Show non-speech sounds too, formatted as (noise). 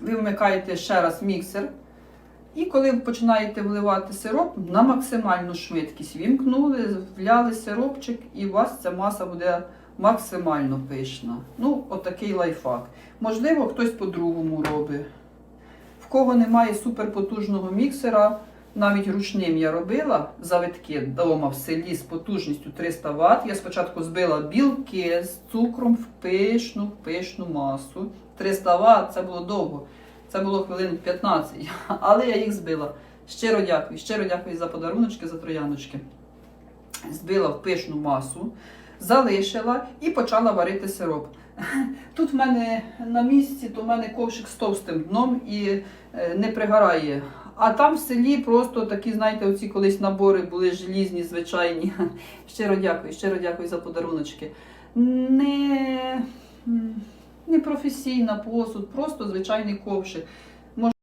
Ви вмикаєте ще раз міксер. І коли починаєте вливати сироп на максимальну швидкість, вімкнули, вляли сиропчик, і у вас ця маса буде максимально пишна. Ну, отакий лайфхак. Можливо, хтось по-другому робить. В кого немає суперпотужного міксера, навіть ручним я робила завитки вдома в селі з потужністю 300 Вт. Я спочатку збила білки з цукром в пишну, пишну масу. 300 Вт це було довго. Це було хвилин 15, (laughs) але я їх збила. Щиро дякую, щиро дякую за подаруночки, за трояночки. Збила в пишну масу, залишила і почала варити сироп. (laughs) Тут в мене на місці, то в мене ковшик з товстим дном і е, не пригорає. А там в селі просто такі, знаєте, оці колись набори були желізні, звичайні. (laughs) Щиро дякую, щиро дякую за подаруночки. Не, не професійна посуд, просто звичайний ковшик.